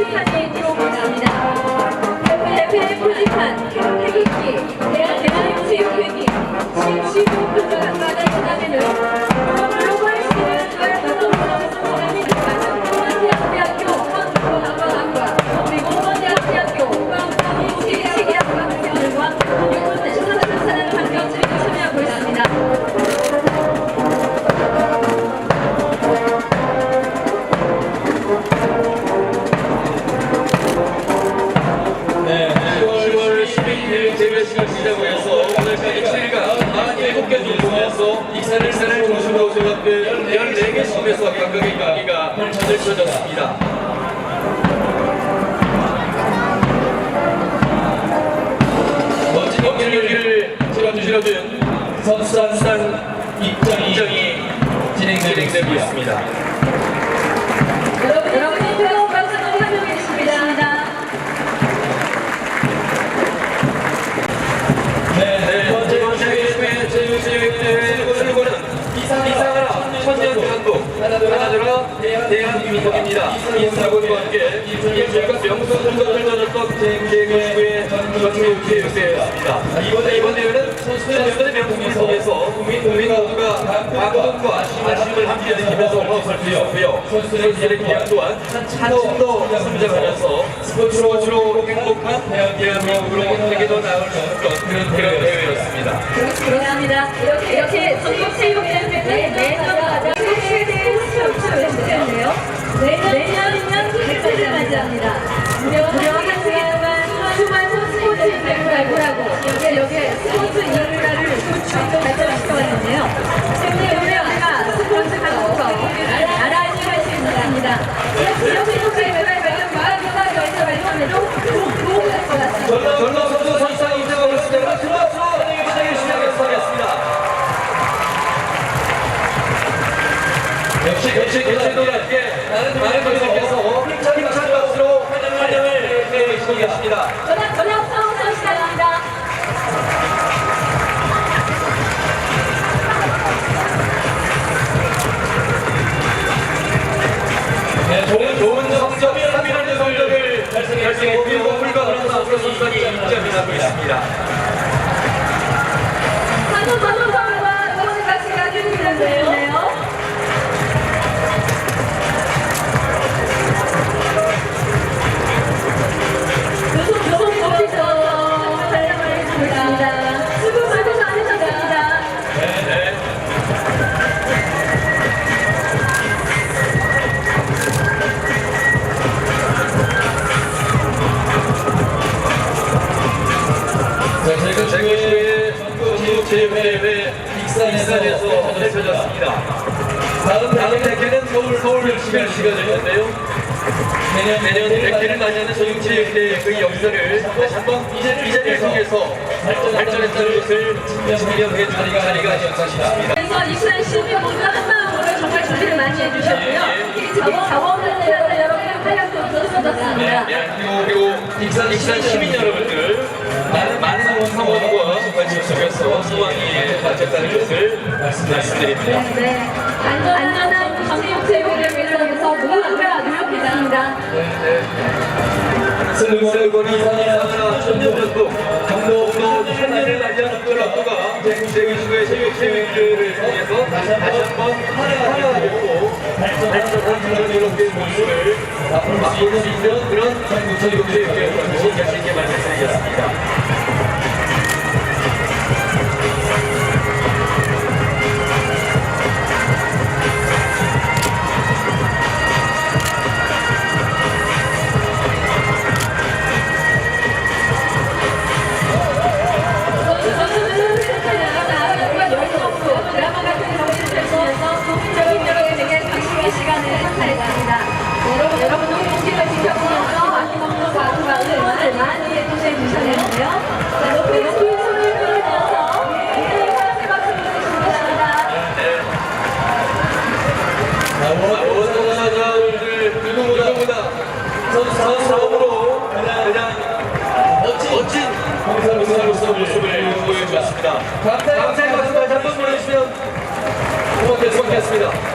포지판이 들어오겠습니다. 대회 포지판, 태극기, 대한 대한체육회기, 시시도표가 마련하면은 47개 종목에서 익산을 산을 중심으로 제작된 14개 시합에서 각각의 경기가 펼쳐졌습니다. 멋진 경기를 치러주시려준 선수단 입장이 진행되고 있습니다. 여러분, 여러분 대한민국입니다. 인사군과 함께 일주일간 명소 선거를 던졌던 제9회 전체육체육대회였습니다. 이번 이번 대회는 선수들의 명복을 속에서 국민 국민 모두가 감동과 아쉬움을 함께 느끼면서 있었고요. 선수들의 기량 또한 한층 더 성장하면서 스포츠로 행복한 대한민국으로 세계 더 나을 수 있었던 전라 전라 선수 선수상 인정하고 있습니다. 들어와서 선생님 시작을 시작해서 하겠습니다. 역시 역시 개최도와 함께 많은 많은 분들께서 힘차게 찬 박수로 환영을 해주시고 계십니다. 전화 전화 있습니다. 자, 최근 최고의 전국 체육대회 익산에서 펼쳐졌습니다. 다음 다음 대회는 서울 서울 시간 시간이었는데요. 내년 내년 100회를 맞이하는 전국체육대회 그 역사를 다시 한번 이 자리- 이 자리를 통해서 발전했다는 것을 증명해 준 자리가 되었습니다. 이번 2012년 모두가 한 마음으로 정말 준비를 많이 해주셨고요. 이 자원 자원을 대해서 여러분의 활약도 네, 쏟아졌습니다. 네, 그리고, 그리고 익산, 익산 시민 여러분들 많은 많은 성원과 관심 속에서 소망이 맞췄다는 것을 말씀드립니다. 네, 안전, 안전한 전국체육을 위해서 모두가 노력했습니다. 슬그슬그니 이상하나 천년전도 강동도 천년을 맞이하는 그 학도가 제99의 체육체육들을 통해서 다시 한번 하나하고 발전한 이렇게 모습을 앞으로 맛볼 수 있는 그런 전국 체육체육의 것이 자신있게 말씀드리겠습니다. 여러분, 여러분도 공식을 지켜보면서 아낌없는 과수망을 많이 해주셔야 되는데요. 자, 높이 높이 손을 들면서 굉장히 파란색 박수 보내주시기 바랍니다. 모든 사장님들 누구보다 선수으로 그냥 멋진 멋진 공사로서 모습을 보여주셨습니다. 감사의 박수 다시 한번 보내주시면 고맙겠습니다.